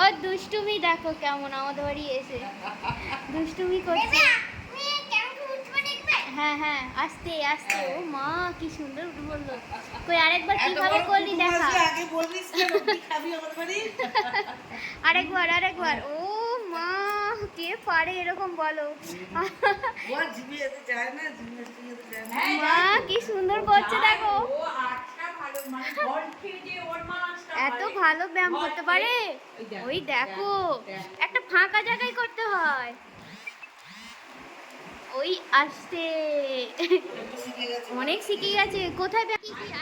ও দুষ্টুমি দেখো কেমন আমাদের বাড়ি এসে। দুষ্টুমি করছে। হ্যাঁ হ্যাঁ আস্তে আস্তে। ও মা কি সুন্দর বলল কই আরেকবার কীভাবে করলি দেখা। আরেকবার আরেকবার। ও মা কে পারে এরকম বলো? মা কি সুন্দর করছে দেখো। এত ভালো ব্যায়াম করতে পারে? ওই দেখো একটা ফাঁকা জায়গায় করতে হয়। ওই আসতে। অনেক শিখে গেছে। কোথায়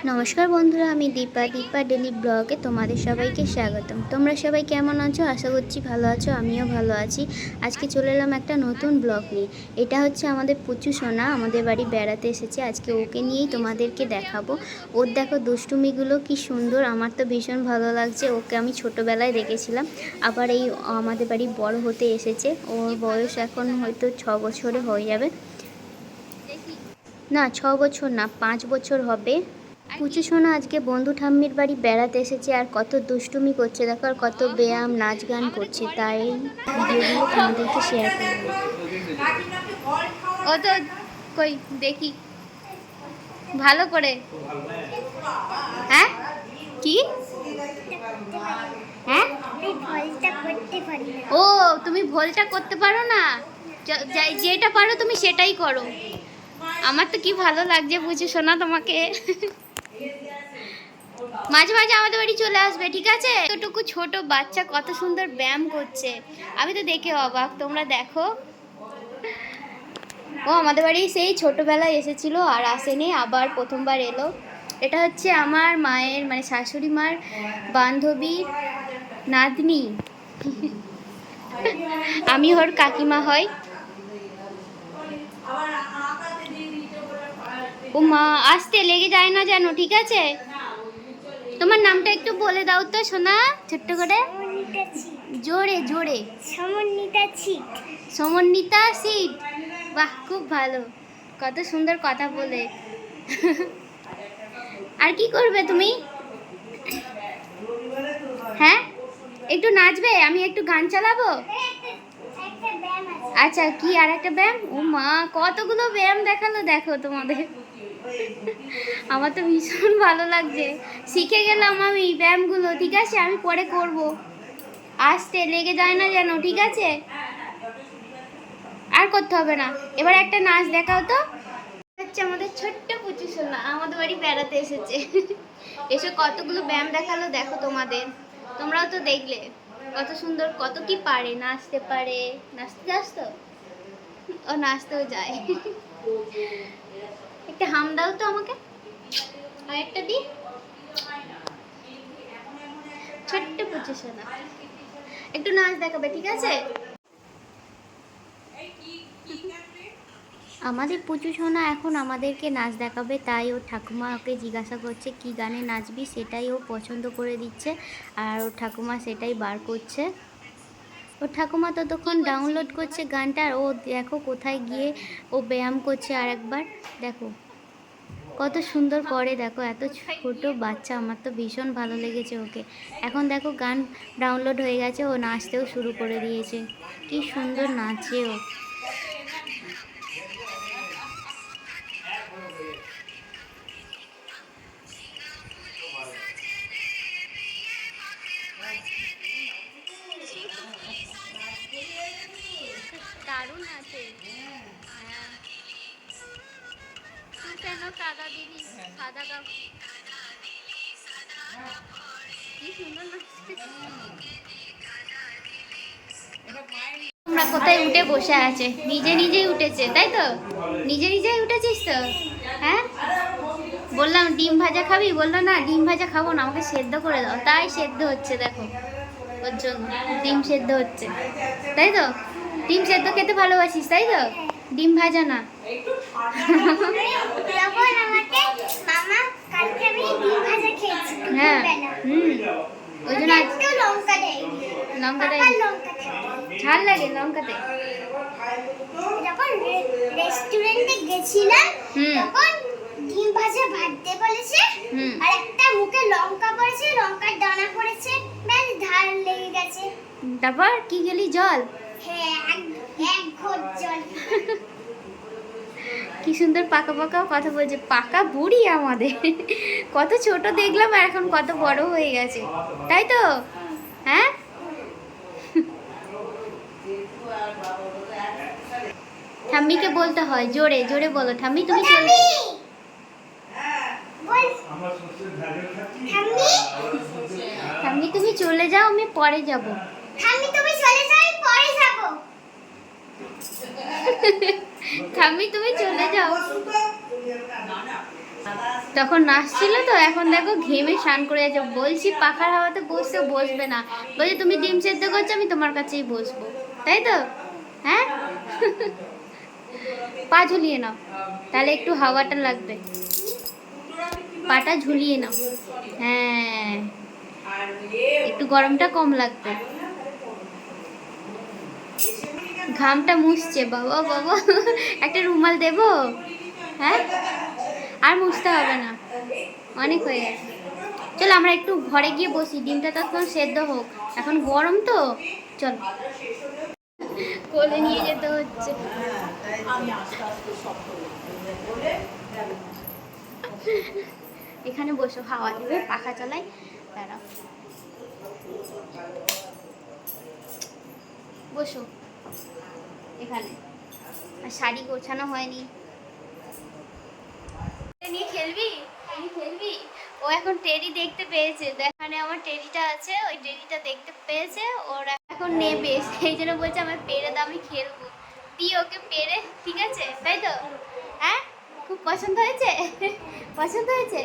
নমস্কার বন্ধুরা, আমি দীপা। দীপা ডেলি ব্লগে তোমাদের সবাইকে স্বাগতম। তোমরা সবাই কেমন আছো? আশা করছি ভালো আছো, আমিও ভালো আছি। আজকে চলে এলাম একটা নতুন ব্লগ নিয়ে। এটা হচ্ছে আমাদের পুচু সোনা, আমাদের বাড়ি বেড়াতে এসেছে। আজকে ওকে নিয়েই তোমাদেরকে দেখাবো। ওর দেখো দুষ্টুমিগুলো কি সুন্দর, আমার তো ভীষণ ভালো লাগছে। ওকে আমি ছোটোবেলায় দেখেছিলাম। আবার এই আমাদের বাড়ি বড় হতে এসেছে। ওর বয়স এখন হয়তো ছ বছরে হয়ে যাবে। না ছ বছর না পাঁচ বছর হবে। পুচু সোনা আজকে বন্ধু ঠাম্মির বাড়ি বেড়াতে এসেছে আর কত দুষ্টুমি করছে দেখো আর কত ব্যায়াম নাচ গান করছে তাই ভিডিওগুলো তোমাদেরকে শেয়ার করব। ও তো কই দেখি। ভালো করে। হ্যাঁ? কি? হ্যাঁ? ও তুমি ভোলটা করতে পারো না? যেটা পারো তুমি সেটাই করো। আমার তো কি ভালো লাগছে বুঝে, শোনা তোমাকে। মাঝে মাঝে আমাদের বাড়ি চলে আসবে, ঠিক আছে? এতটুকু ছোট বাচ্চা কত সুন্দর ব্যায়াম করছে। আমি তো দেখে অবাক, তোমরা দেখো। ও, আমাদের বাড়ি সেই ছোটোবেলায় এসেছিল আর আসেনি, আবার প্রথমবার এলো। এটা হচ্ছে আমার মায়ের মানে শাশুড়ি মার বান্ধবী নাতনি। আমি ওর কাকিমা হয় ও মা আসতে লেগে যায় না যেন ঠিক আছে? তোমার নামটা একটু বলে দাও তো সোনা ছোট্ট করে। জোরে জোরে। সমন্বিতা ছিট। সমন্বিতা সিট বাহ খুব ভালো। কত সুন্দর কথা বলে। আর কি করবে তুমি? হ্যাঁ? একটু নাচবে? আমি একটু গান চালাবো? আচ্ছা কি আর একটা ব্যায়াম? ও মা, কতগুলো ব্যায়াম দেখাল দেখো তোমাদের। আমার তো ভীষণ ভালো লাগছে। শিখে গেলাম আমি ব্যায়ামগুলো, ঠিক আছে? আমি পরে করব। আসতে লেগে যায় না যেন, ঠিক আছে? আর করতে হবে না। এবার একটা নাচ দেখাও তো। হচ্ছে আমাদের ছোট্ট পুচু সোনা আমাদের বাড়ি বেড়াতে এসেছে। এসে কতগুলো ব্যায়াম দেখাল দেখো তোমাদের। তোমরাও তো দেখলে। কত সুন্দর, কত কি পারে? নাচতে পারে। নাচতে যাস তো? ও নাচতেও যায়। একটা হাম দাও তো আমাকে। আর একটা দি। ছোট্ট পুচু একটু নাচ দেখাবে, ঠিক আছে? আমাদের পুচু সোনা এখন আমাদেরকে নাচ দেখাবে তাই ওর ঠাকুমা ওকে জিজ্ঞাসা করছে কি গানে নাচবি সেটাই ও পছন্দ করে দিচ্ছে আর ওর ঠাকুমা সেটাই বার করছে। ওর ঠাকুমা ততক্ষণ ডাউনলোড করছে? গানটা আর ও দেখো কোথায় গিয়ে ও ব্যায়াম করছে আর একবার দেখো কত সুন্দর করে দেখো এত ছোট বাচ্চা আমার তো ভীষণ ভালো লেগেছে ওকে। এখন দেখো গান ডাউনলোড হয়ে গেছে ও নাচতেও শুরু করে দিয়েছে। কি সুন্দর নাচে ও। সাদা দিদি সাদা কাপ কি সুন্দর তোমরা কোথায় উঠে বসে আছে? নিজে নিজেই উঠেছে, তাই তো? নিজে নিজেই উঠেছিস তো? হ্যাঁ? বললাম, ডিম ভাজা খাবি? বলল, না, ডিম ভাজা খাব না, আমাকে সেদ্ধ করে দাও। তাই সেদ্ধ হচ্ছে, দেখো। ওর জন্য ডিম সেদ্ধ হচ্ছে। তাই তো? ডিম সেদ্ধ খেতে ভালোবাসিস, তাই তো? ডিম ভাজা না যখন আমাকে মামা কালকে আমি ডিম ভাজা খেয়েছি হ্যাঁ দুপুরবেলা। হুম ওই জন্য আজ একটু লঙ্কা দেয় লঙ্কা দেয় পাকা লঙ্কা থাকে ঝাল লাগে লঙ্কাতে। যখন রেস্টুরেন্টে গেছিলাম তখন ডিম ভাজা ভাজতে বলেছে আর একটা মুখে লঙ্কা পড়েছে লঙ্কার দানা পড়েছে। বেশ ঝাল লেগে গেছে। তারপর কি খেলি জল? হ্যাঁ এক ঘট জল। কি সুন্দর পাকা পাকা কথা বলছে পাকা বুড়ি আমাদের। কত ছোট দেখলাম আর এখন কত বড় হয়ে গেছে। তাই তো? হ্যাঁ? ঠাম্মিকে বলতে হয় জোরে জোরে বলো ঠাম্মি তুমি চলে ঠাম্মি! তুমি চলে যাও আমি পরে যাব। ঠাম্মি তুমি চলে যাও আমি পরে যাব। ঠাম্মি তুমি চলে যাও। তখন নাচছিল তো এখন দেখো ঘেমে স্নান করে যাচ্ছে। বলছি পাখার হাওয়াতে বসতে বসবে না। বলছি তুমি ডিম সেদ্ধ করছ আমি তোমার কাছেই বসবো। তাই তো? হ্যাঁ? পা ঝুলিয়ে নাও। তাহলে একটু হাওয়াটা লাগবে। পাটা ঝুলিয়ে নাও। হ্যাঁ। একটু গরমটা কম লাগবে। ঘামটা মুছছে। বাবা বাবা। একটা রুমাল দেবো? হ্যাঁ? আর মুছতে হবে না। অনেক হয়ে গেছে। চল আমরা একটু ঘরে গিয়ে বসি। ডিমটা তখন সেদ্ধ হোক। এখন গরম তো? চল। কোলে নিয়ে যেতে হচ্ছে। এখানে বসো, হাওয়া দেবে, পাখা চালাই দাঁড়াও। বসো, এখানে। আর শাড়ি গোছানো হয়নি। খেলবি? খেলবি? ও এখন টেরি দেখতে পেয়েছে। তো এখানে আমার টেডিটা আছে, ওই টেরিটা দেখতে পেয়েছে, ওর এখন নেবে। সেই জন্য বলছে আমার পেরে দাও, আমি খেলব। দি ওকে পেরে, ঠিক আছে? তাই তো? হ্যাঁ? খুব পছন্দ হয়েছে? পছন্দ হয়েছে?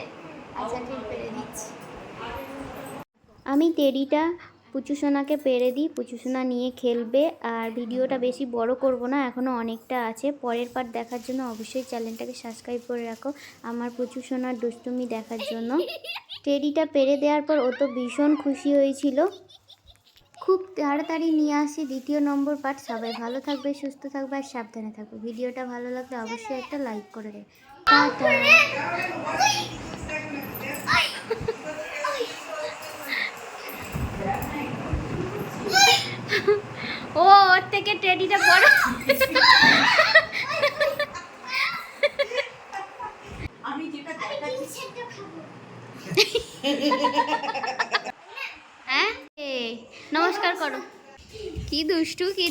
আচ্ছা ঠিক পেরে দিচ্ছি। আমি টেডিটা পুচুসোনাকে পেরে দিই। পুচুসোনা নিয়ে খেলবে। আর ভিডিওটা বেশি বড় করব না এখনও অনেকটা আছে। পরের পার্ট দেখার জন্য অবশ্যই চ্যানেলটাকে সাবস্ক্রাইব করে রাখো। আমার পুচুসোনার দুষ্টুমি দেখার জন্য। টেডিটা পেরে দেওয়ার পর ও তো ভীষণ খুশি হয়েছিল। খুব তাড়াতাড়ি নিয়ে আসি দ্বিতীয় নম্বর পার্ট সবাই ভালো থাকবে, সুস্থ থাকবে আর সাবধানে থাকবে। ভিডিওটা ভালো লাগলে অবশ্যই একটা লাইক করে দেবে ও, ওর থেকে টেডিটা বড় আমি যেটা আমি দেখাচ্ছি ডিম সেদ্ধ খাব হ্যাঁ